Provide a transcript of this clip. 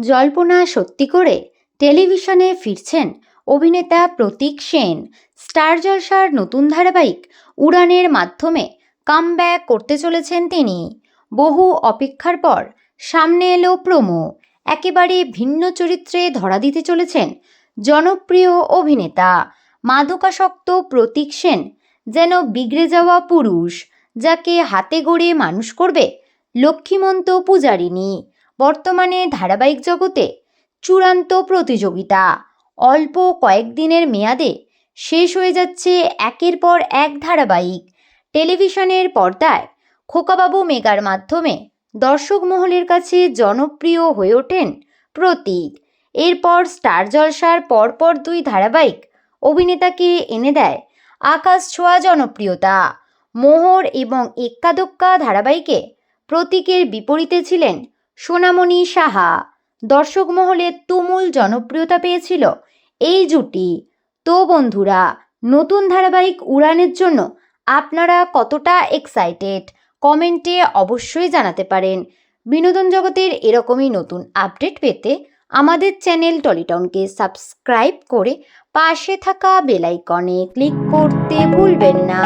জল্পনা সত্যি করে টেলিভিশনে ফিরছেন অভিনেতা প্রতীক সেন। স্টার জলসার নতুন ধারাবাহিক উড়ানের মাধ্যমে কামব্যাক করতে চলেছেন তিনি। বহু অপেক্ষার পর সামনে এলো প্রোমো। একেবারে ভিন্ন চরিত্রে ধরা দিতে চলেছেন জনপ্রিয় অভিনেতা। মাদকাসক্ত প্রতীক সেন যেন বিগড়ে যাওয়া পুরুষ, যাকে হাতে গড়ে মানুষ করবে লক্ষ্মীমন্ত পূজারিনী বর্তমানে ধারাবাহিক জগতে চূড়ান্ত প্রতিযোগিতা। অল্প কয়েকদিনের মেয়াদে শেষ হয়ে যাচ্ছে একের পর এক ধারাবাহিক। টেলিভিশনের পর্দায় খোকাবাবু মেগার মাধ্যমে দর্শক মহলের কাছে জনপ্রিয় হয়ে ওঠেন প্রতীক। এরপর স্টার জলসার পরপর দুই ধারাবাহিক অভিনেতাকে এনে দেয় আকাশ ছোঁয়া জনপ্রিয়তা। মোহর এবং এক্কাদোক্কা ধারাবাহিকে প্রতীকের বিপরীতে ছিলেন সোনামণি সাহা। দর্শক মহলে তুমুল জনপ্রিয়তা পেয়েছিল এই জুটি। তো বন্ধুরা, নতুন ধারাবাহিক উড়ানের জন্য আপনারা কতটা এক্সাইটেড কমেন্টে অবশ্যই জানাতে পারেন। বিনোদন জগতের এরকমই নতুন আপডেট পেতে আমাদের চ্যানেল টলিটাউনকে সাবস্ক্রাইব করে পাশে থাকা বেলাইকনে ক্লিক করতে ভুলবেন না।